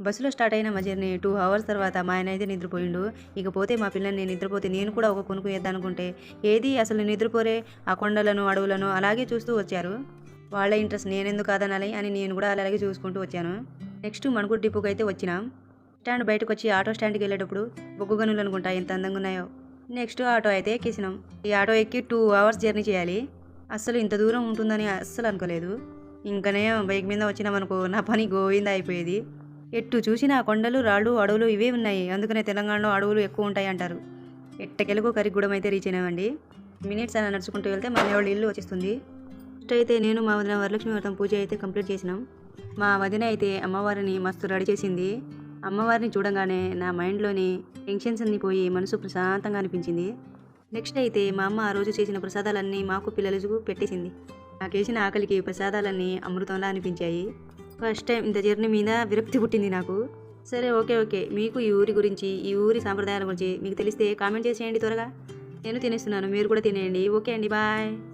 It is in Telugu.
బస్సులో స్టార్ట్ అయిన మా జర్నీ టూ అవర్స్ తర్వాత మా ఆయన అయితే నిద్రపోయిండు. ఇకపోతే మా పిల్లల్ని నిద్రపోతే నేను కూడా ఒక కొనుక్కు వేద్దానుకుంటే ఏది అసలు నిద్రపోరే? ఆ కొండలను అడవులను అలాగే చూస్తూ వచ్చారు. వాళ్ళ ఇంట్రెస్ట్ నేనెందుకు కాదనాలి అని నేను కూడా అలాగే చూసుకుంటూ వచ్చాను. నెక్స్ట్ మణుగురు డిపోకి అయితే వచ్చినాం. స్టాండ్ బయటకు వచ్చి ఆటో స్టాండ్కి వెళ్ళేటప్పుడు బొగ్గు గనులు అనుకుంటా ఎంత అందంగా ఉన్నాయో. నెక్స్ట్ ఆటో అయితే ఎక్కేసినాం. ఈ ఆటో ఎక్కి టూ అవర్స్ జర్నీ చేయాలి. అస్సలు ఇంత దూరం ఉంటుందని అస్సలు అనుకోలేదు. ఇంకనే బైక్ మీద వచ్చినామనుకో నా పని గోవింద అయిపోయేది. ఎట్టు చూసినా కొండలు రాళ్ళు అడవులు ఇవే ఉన్నాయి. అందుకనే తెలంగాణలో అడవులు ఎక్కువ ఉంటాయి అంటారు. ఎట్టకెలకు కరిగూడెం అయితే రీచ్ అయినామండి. మినిట్స్ అలా నడుచుకుంటూ వెళ్తే మన వాళ్ళ ఇల్లు వచ్చేస్తుంది. ఫస్ట్ అయితే నేను మా వదిన వరలక్ష్మి వ్రతం పూజ అయితే కంప్లీట్ చేసినాం. మా వదిన అయితే అమ్మవారిని మస్తు రెడీ చేసింది. అమ్మవారిని చూడంగానే నా మైండ్లోని టెన్షన్స్ అన్ని పోయి మనసు ప్రశాంతంగా అనిపించింది. నెక్స్ట్ అయితే మా అమ్మ ఆ రోజు చేసిన ప్రసాదాలన్నీ మాకు పిల్లలకు పెట్టేసింది. నాకు వేసిన ఆకలికి ప్రసాదాలన్నీ అమృతంలా అనిపించాయి. ఫస్ట్ టైం ఇంత జర్నీ మీద విరక్తి పుట్టింది నాకు. సరే ఓకే ఓకే. మీకు ఈ ఊరి గురించి ఈ ఊరి సాంప్రదాయాల గురించి మీకు తెలిస్తే కామెంట్ చేసేయండి త్వరగా. నేను తినేస్తున్నాను మీరు కూడా తినేయండి. ఓకే అండి బాయ్.